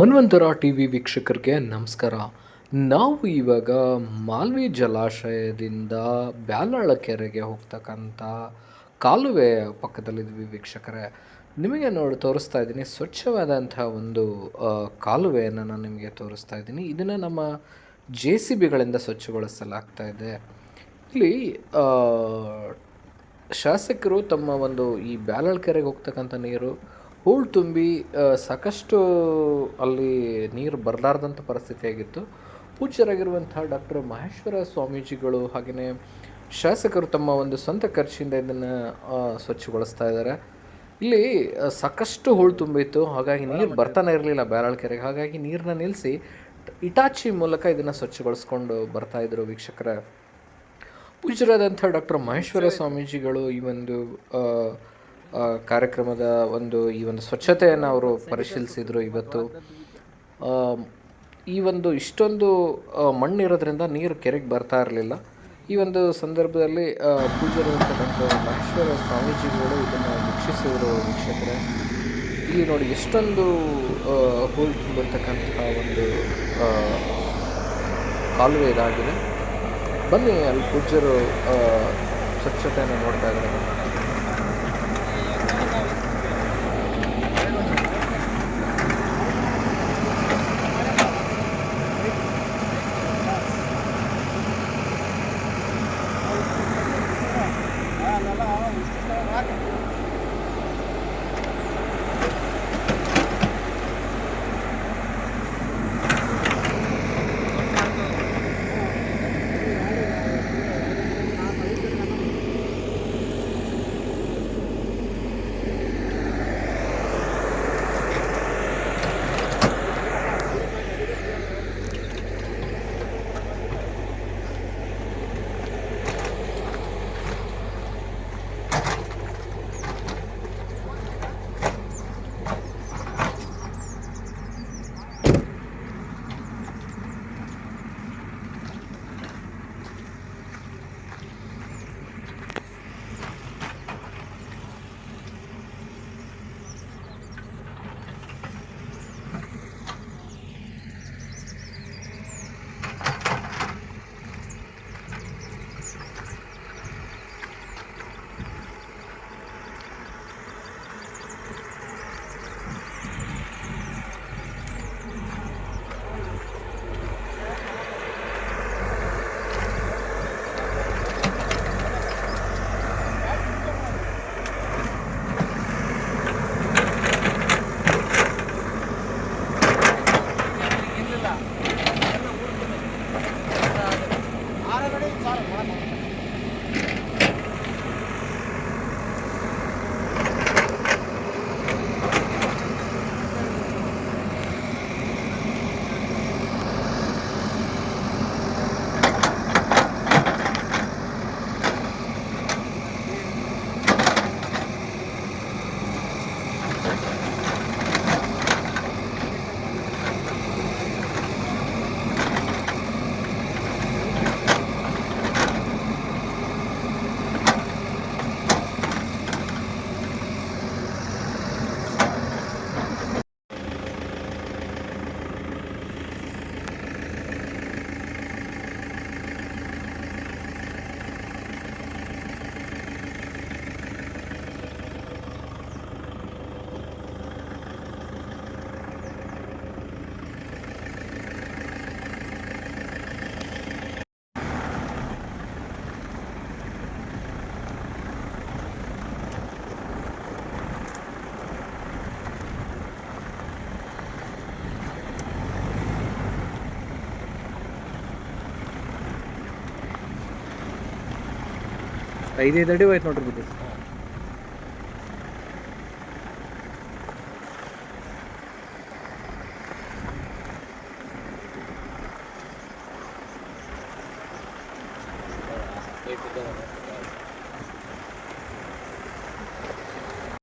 ಮನ್ವಂತರ T V ವೀಕ್ಷಕರಿಗೆ ನಮಸ್ಕಾರ. ನಾವು ಇವಾಗ ಮಾಲ್ವಿ ಜಲಾಶಯದಿಂದ ಬ್ಯಾಲಾಳ ಕೆರೆಗೆ ಹೋಗ್ತಕ್ಕಂಥ ಕಾಲುವೆ ಪಕ್ಕದಲ್ಲಿದ್ವಿ ವೀಕ್ಷಕರೇ. ನಿಮಗೆ ನೋಡಿ ತೋರಿಸ್ತಾ ಇದ್ದೀನಿ ಸ್ವಚ್ಛವಾದಂಥ ಒಂದು ಕಾಲುವೆಯನ್ನು ನಾನು ನಿಮಗೆ ತೋರಿಸ್ತಾ ಇದ್ದೀನಿ. ಇದನ್ನು ನಮ್ಮ ಜೆ ಸಿ ಬಿಗಳಿಂದ ಸ್ವಚ್ಛಗೊಳಿಸಲಾಗ್ತಾ ಇದೆ. ಇಲ್ಲಿ ಶಾಸಕರು ತಮ್ಮ ಒಂದು ಈ ಬ್ಯಾಲಾಳ ಕೆರೆಗೆ ಹೋಗ್ತಕ್ಕಂಥ ನೀರು ಹೂಳು ತುಂಬಿ ಸಾಕಷ್ಟು ಅಲ್ಲಿ ನೀರು ಬರಲಾರ್ದಂಥ ಪರಿಸ್ಥಿತಿ ಆಗಿತ್ತು. ಪೂಜ್ಯರಾಗಿರುವಂತಹ ಡಾಕ್ಟರ್ ಮಹೇಶ್ವರ ಸ್ವಾಮೀಜಿಗಳು ಹಾಗೆಯೇ ಶಾಸಕರು ತಮ್ಮ ಒಂದು ಸ್ವಂತ ಖರ್ಚಿಂದ ಇದನ್ನು ಸ್ವಚ್ಛಗೊಳಿಸ್ತಾ ಇದ್ದಾರೆ. ಇಲ್ಲಿ ಸಾಕಷ್ಟು ಹೂಳು ತುಂಬಿತ್ತು. ಹಾಗಾಗಿ ನೀರು ಬರ್ತಾನೆ ಇರಲಿಲ್ಲ ಬ್ಯಾರಳ್ ಕೆರೆಗೆ ಹಾಗಾಗಿ ನೀರನ್ನ ನಿಲ್ಲಿಸಿ ಇಟಾಚಿ ಮೂಲಕ ಇದನ್ನು ಸ್ವಚ್ಛಗೊಳಿಸ್ಕೊಂಡು ಬರ್ತಾ ಇದ್ರು ವೀಕ್ಷಕರ. ಪೂಜ್ಯರಾದಂಥ ಡಾಕ್ಟರ್ ಮಹೇಶ್ವರ ಸ್ವಾಮೀಜಿಗಳು ಈ ಒಂದು ಕಾರ್ಯಕ್ರಮದ ಒಂದು ಈ ಒಂದು ಸ್ವಚ್ಛತೆಯನ್ನು ಅವರು ಪರಿಶೀಲಿಸಿದರು ಇವತ್ತು. ಈ ಒಂದು ಇಷ್ಟೊಂದು ಮಣ್ಣಿರೋದ್ರಿಂದ ನೀರು ಕೆರೆಗೆ ಬರ್ತಾ ಇರಲಿಲ್ಲ. ಈ ಒಂದು ಸಂದರ್ಭದಲ್ಲಿ ಡಾಕ್ಟರ್ ಮಹೇಶ್ವರ ಸ್ವಾಮೀಜಿಗಳು ಇದನ್ನು ವೀಕ್ಷಿಸಿದರು ವೀಕ್ಷಕರೇ. ಇಲ್ಲಿ ನೋಡಿ ಎಷ್ಟೊಂದು ಹೂಳು ತುಂಬಿರ್ತಕ್ಕಂಥ ಒಂದು ಕಾಲುವೆ ಇದಾಗಿದೆ. ಬನ್ನಿ ಅಲ್ಲಿ ಪೂಜ್ಯರು ಸ್ವಚ್ಛತೆಯನ್ನು ನೋಡ್ತಾ ಇದ್ದಾರೆ. है ಐದೈದು ಅಡಿ ಹೋಯ್ತು ನೋಡ್ರಿ ಬಿದ್ದು